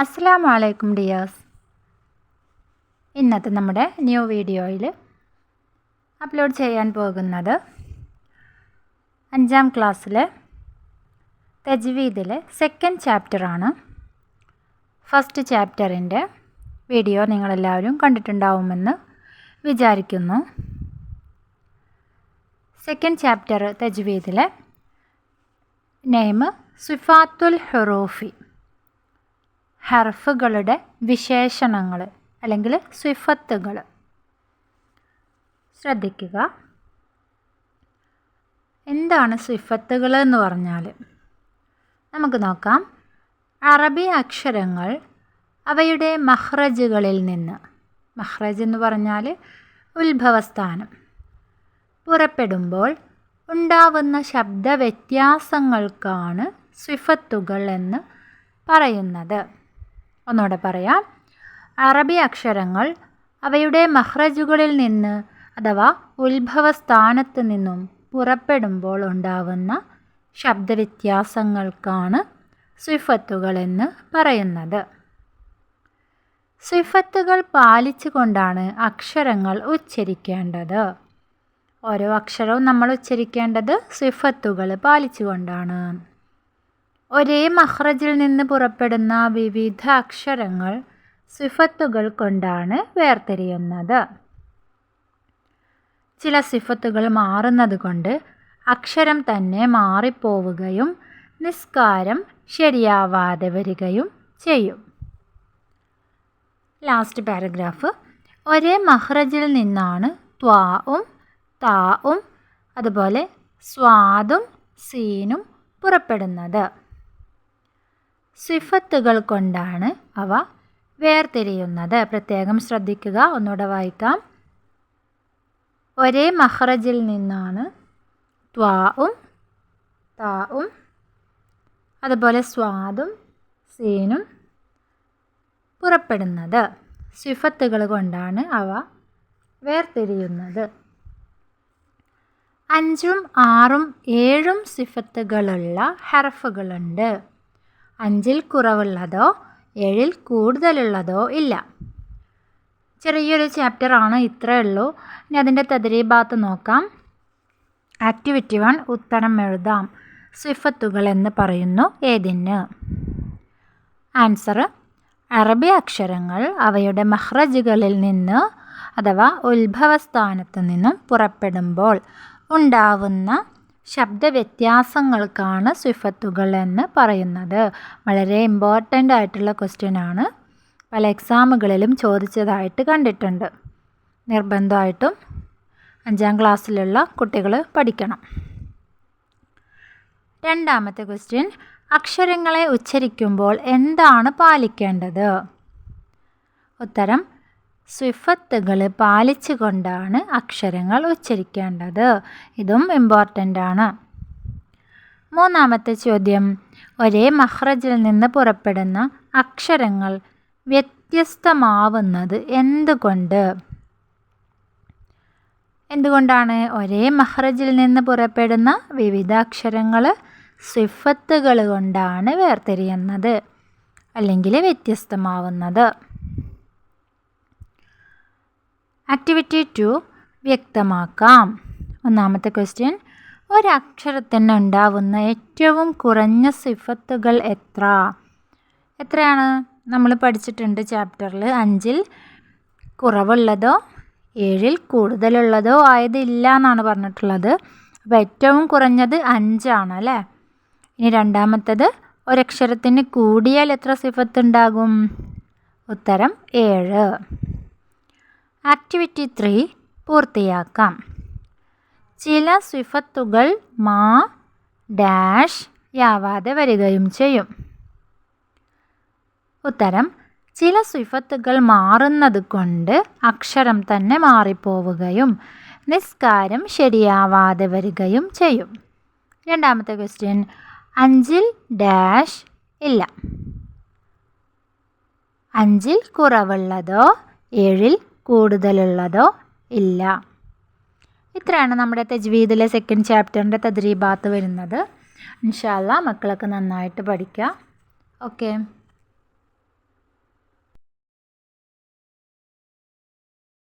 അസ്സാം വലൈക്കും ഡിയേഴ്സ്. ഇന്നത്തെ നമ്മുടെ ന്യൂ വീഡിയോയിൽ അപ്ലോഡ് ചെയ്യാൻ പോകുന്നത് അഞ്ചാം ക്ലാസ്സിലെ തജ്വീദിലെ സെക്കൻഡ് ചാപ്റ്ററാണ് ഫസ്റ്റ് ചാപ്റ്ററിന്റെ വീഡിയോ നിങ്ങളെല്ലാവരും കണ്ടിട്ടുണ്ടാവുമെന്ന് വിചാരിക്കുന്നു. സെക്കൻഡ് ചാപ്റ്റർ തജ്വീദിലെ നെയിം സിഫാത്തുൽ ഹുറൂഫി. ഹർഫുകളുടെ വിശേഷണങ്ങൾ അല്ലെങ്കിൽ സ്വിഫത്തുകൾ. ശ്രദ്ധിക്കുക. എന്താണ് സ്വിഫത്തുകൾ എന്ന് പറഞ്ഞാൽ? നമുക്ക് നോക്കാം. അറബി അക്ഷരങ്ങൾ അവയുടെ മഹ്റജുകളിൽ നിന്ന്. മഹ്റജ് എന്ന് പറഞ്ഞാൽ ഉത്ഭവസ്ഥാനം. പുറപ്പെടുമ്പോൾ ഉണ്ടാവുന്ന ശബ്ദ വ്യത്യാസങ്ങൾക്കാണ് സ്വിഫത്തുകൾ എന്ന് പറയുന്നത്. ഒന്നുകൂടെ പറയാം. അറബി അക്ഷരങ്ങൾ അവയുടെ മഹ്റജുകളിൽ നിന്ന് അഥവാ ഉത്ഭവസ്ഥാനത്ത് നിന്നും പുറപ്പെടുമ്പോൾ ഉണ്ടാവുന്ന ശബ്ദവ്യത്യാസങ്ങൾക്കാണ് സ്വിഫത്തുകളെന്ന് പറയുന്നത്. സ്വിഫത്തുകൾ പാലിച്ചുകൊണ്ടാണ് അക്ഷരങ്ങൾ ഉച്ചരിക്കേണ്ടത്. ഓരോ അക്ഷരവും നമ്മൾ ഉച്ചരിക്കേണ്ടത് സ്വിഫത്തുകൾ പാലിച്ചുകൊണ്ടാണ്. ഒരേ മഹ്റജിൽ നിന്ന് പുറപ്പെടുന്ന വിവിധ അക്ഷരങ്ങൾ സിഫത്തുകൾ കൊണ്ടാണ് വേർതിരിയുന്നത്. ചില സിഫത്തുകൾ മാറുന്നത് കൊണ്ട് അക്ഷരം തന്നെ മാറിപ്പോവുകയും നിസ്കാരം ശരിയാവാതെ വരികയും ചെയ്യും. Last paragraph. ഒരേ മഹ്റജിൽ നിന്നാണ് ത്വാവും താവും അതുപോലെ സ്വാദും സീനും പുറപ്പെടുന്നത്. സിഫത്തുകൾ കൊണ്ടാണ് അവ വേർതിരിയുന്നത്. പ്രത്യേകം ശ്രദ്ധിക്കുക. ഒന്നുകൂടെ വായിക്കാം. ഒരേ മഹ്റജിൽ നിന്നാണ് ത്വാവും താവും അതുപോലെ സ്വാദും സീനും പുറപ്പെടുന്നത്. സിഫത്തുകൾ കൊണ്ടാണ് അവ വേർതിരിയുന്നത്. അഞ്ചും ആറും ഏഴും സിഫത്തുകളുള്ള ഹർഫുകളുണ്ട്. അഞ്ചിൽ കുറവുള്ളതോ ഏഴിൽ കൂടുതലുള്ളതോ ഇല്ല. ചെറിയൊരു ചാപ്റ്ററാണ് ഇത്രയേ ഉള്ളൂ. ഇനി അതിന്റെ തദ്രീഭാഗത്ത് നോക്കാം. ആക്ടിവിറ്റി വൺ ഉത്തരം എഴുതാം. സിഫത്തുകൾ എന്ന് പറയുന്നു ഏതിന്? ആൻസർ അറബി അക്ഷരങ്ങൾ അവയുടെ മഹ്റജുകളിൽ നിന്ന് അഥവാ ഉത്ഭവസ്ഥാനത്ത് നിന്നും പുറപ്പെടുമ്പോൾ ഉണ്ടാവുന്ന ശബ്ദവ്യത്യാസങ്ങൾക്കാണ് സ്വിഫത്തുകൾ എന്ന് പറയുന്നത്. വളരെ ഇമ്പോർട്ടന്റ് ആയിട്ടുള്ള ക്വസ്റ്റ്യൻ ആണ്. പല എക്സാമുകളിലും ചോദിച്ചതായിട്ട് കണ്ടിട്ടുണ്ട്. നിർബന്ധമായിട്ടും അഞ്ചാം ക്ലാസ്സിലുള്ള കുട്ടികൾ പഠിക്കണം. രണ്ടാമത്തെ ക്വസ്റ്റ്യൻ അക്ഷരങ്ങളെ ഉച്ചരിക്കുമ്പോൾ എന്താണ് പാലിക്കേണ്ടത്? ഉത്തരം സ്വിഫത്തുകൾ പാലിച്ചുകൊണ്ടാണ് അക്ഷരങ്ങൾ ഉച്ചരിക്കേണ്ടത്. ഇതും ഇമ്പോർട്ടന്റ് ആണ്. മൂന്നാമത്തെ ചോദ്യം. ഒരേ മഹ്റജിൽ നിന്ന് പുറപ്പെടുന്ന അക്ഷരങ്ങൾ വ്യത്യസ്തമാവുന്നത് എന്തുകൊണ്ട്? എന്തുകൊണ്ടാണ് ഒരേ മഹ്റജിൽ നിന്ന് പുറപ്പെടുന്ന വിവിധ അക്ഷരങ്ങൾ സ്വിഫത്തുകൾ കൊണ്ടാണ് വേർതിരിയുന്നത്? അല്ലെങ്കിൽ വ്യത്യസ്തമാവുന്നത്? ആക്ടിവിറ്റി ടു വ്യക്തമാക്കാം. ഒന്നാമത്തെ ക്വസ്റ്റ്യൻ ഒരക്ഷരത്തിന് ഉണ്ടാവുന്ന ഏറ്റവും കുറഞ്ഞ സിഫത്തുകൾ എത്ര? എത്രയാണ്? നമ്മൾ പഠിച്ചിട്ടുണ്ട് ചാപ്റ്ററിൽ അഞ്ചിൽ കുറവുള്ളതോ ഏഴിൽ കൂടുതലുള്ളതോ ആയതില്ല എന്നാണ് പറഞ്ഞിട്ടുള്ളത്. അപ്പോൾ ഏറ്റവും കുറഞ്ഞത് അഞ്ചാണ് അല്ലേ? ഇനി രണ്ടാമത്തത് ഒരക്ഷരത്തിന് കൂടിയാൽ എത്ര സിഫത്ത് ഉണ്ടാകും? ഉത്തരം ഏഴ്. ആക്ടിവിറ്റി ത്രീ പൂർത്തിയാക്കാം. ചില സ്വിഫത്തുകൾ മാ ഡാഷ് യാവാതെ വരികയും ചെയ്യും. ഉത്തരം ചില സ്വിഫത്തുകൾ മാറുന്നത് കൊണ്ട് അക്ഷരം തന്നെ മാറിപ്പോവുകയും നിസ്കാരം ശരിയാവാതെ വരികയും ചെയ്യും. രണ്ടാമത്തെ ക്വസ്റ്റ്യൻ അഞ്ചിൽ ഡാഷ് ഇല്ല. അഞ്ചിൽ കുറവുള്ളതോ ഏഴിൽ കൂടുതലുള്ളതോ ഇല്ല. ഇത്രയാണ് നമ്മുടെ തജ്വീദിലെ സെക്കൻഡ് ചാപ്റ്ററിന്റെ തദ്രീബാത്ത് വരുന്നത്. ഇൻഷാല്ല മക്കളൊക്കെ നന്നായിട്ട് പഠിക്കുക ഓക്കെ